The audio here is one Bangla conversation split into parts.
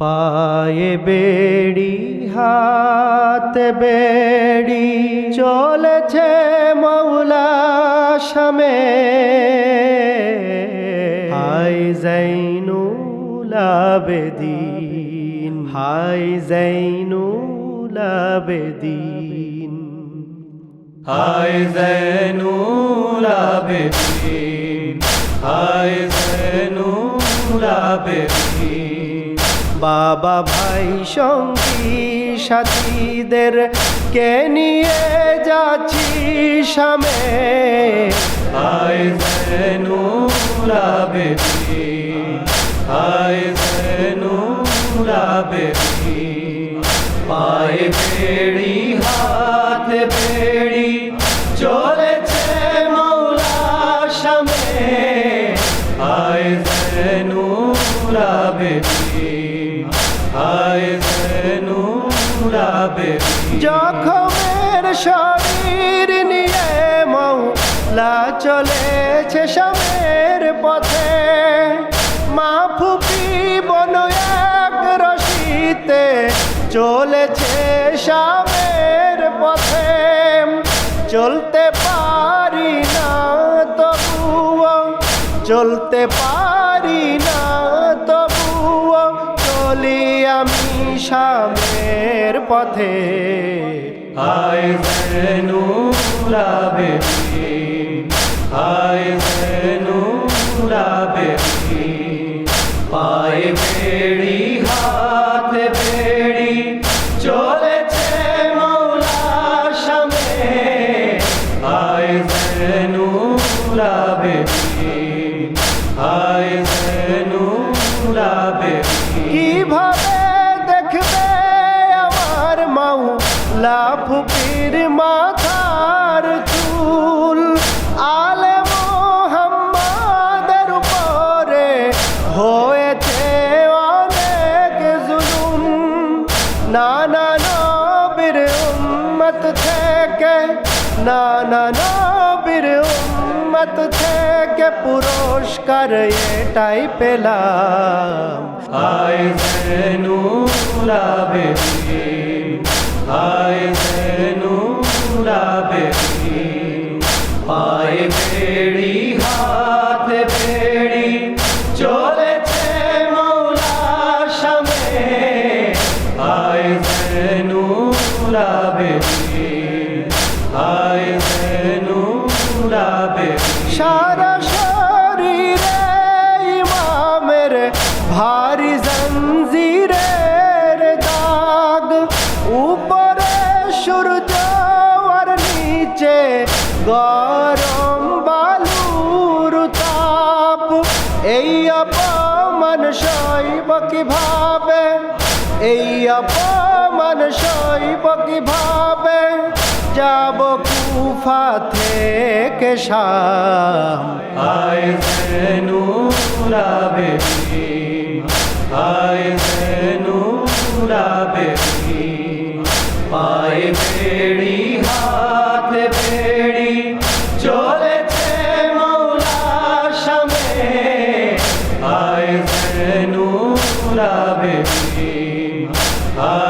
পায়ে বেড়ি, হাতে বেড়ি চলেছে মৌলা শামে। হাই জাইনুল আবেদিন, হাই জাইনুল আবেদিন। হায় জৈনুল আবেদিন হায় জৈনুল আবেদিন। বাবা ভাই, সঙ্গী, সাথীদের কে নিয়ে যাচ্ছি সামে হায় জৈনুল আবেদিন হায় জৈনুল আবেদিন পায়ে বেড়ি, হাতে বেড়ি চলেছে মৌলা শামে হায় জৈনুল আবেদিন জখমের শরীর নিয়ে মৌলা চলেছে সামের পথে। মা ফুপি বন এক রশিতে চলেছে সামের পথে। চলতে পারি না তবুও, চলতে পারি না সামের পথে। হায় জৈনুল আবেদিন নানা নবীর উম্মত থেকে পুরস্কার এটাই পেলাম। আয় জৈনুল আবেদিন জঞ্জিরের দাগ, উপরে সূর্য আর নিচে গরম বালুর তাপ। এই অপমান সইব কীভাবে? এই অপমান সইব কীভাবে? যাব কুফা থেকে শাম। হায় জৈনুল হায় জৈনুল আবেদিন পায়ে বেড়ি হাতে বেড়ি চলেছে মৌলা শামে হায় জৈনুল আবেদিন হায়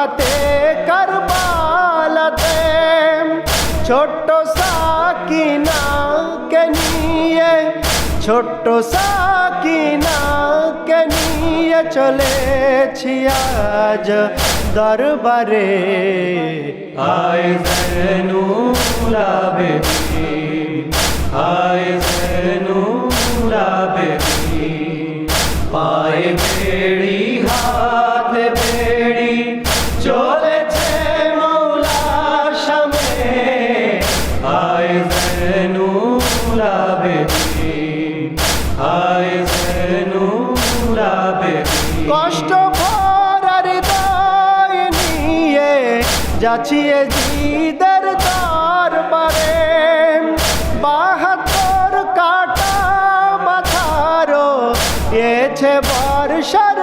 হাতে কারবালাতে ছোট্ট সাকিনাকে নিয়ে, ছোট্ট সাকিনাকে নিয়ে চলেছি আজ দরবারে। হায় জৈনুল আবেদিন হায় জৈনুল আবেদিন পায়ে বেড়ি হাতে যাচিয়ে জিদের দরবারে বাহাত্তর কাটা মাথারো এছে বর্ষার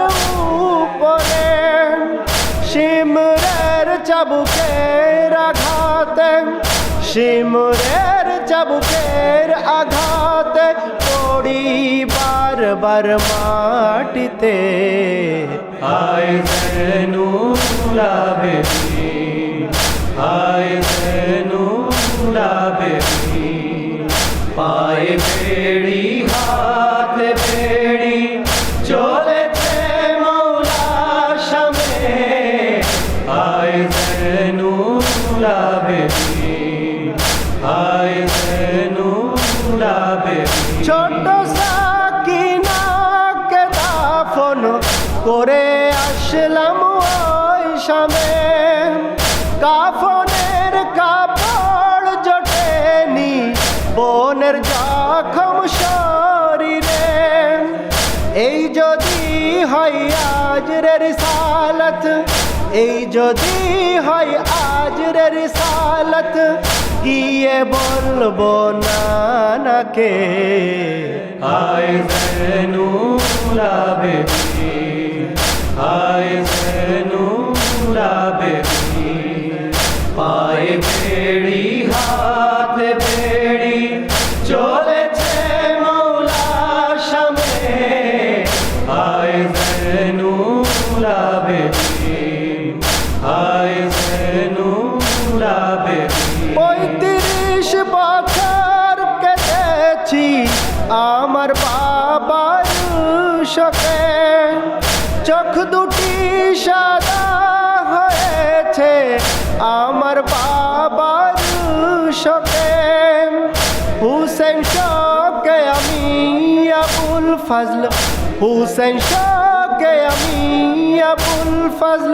উপরে। সিমরের চাবুকের আঘাতে সিমরের চাবুকের আঘাত পরিবার বার মাটিতে। আয় লাভে হায় জৈনুল আবেদিন হায় ছোট সাকিনাকে দাফন করে আসলাম ওই সামে কাফনের যদি হয় আজ রে রিসালত গিয়ে বলব নানাকে হায় জৈনুল আবেদিন হায় পঁয়ত্রিশ বছর কেটেছি আমার বাবার শোকে। চোখ দুটি সাদা হয়েছে আমার বাবার শোকে। হুসেন শোকে আমি আবুল ফজল। হুসেন শোকে আমি আবুল ফজল।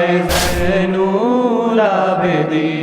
হায় জৈনুল আবেদিন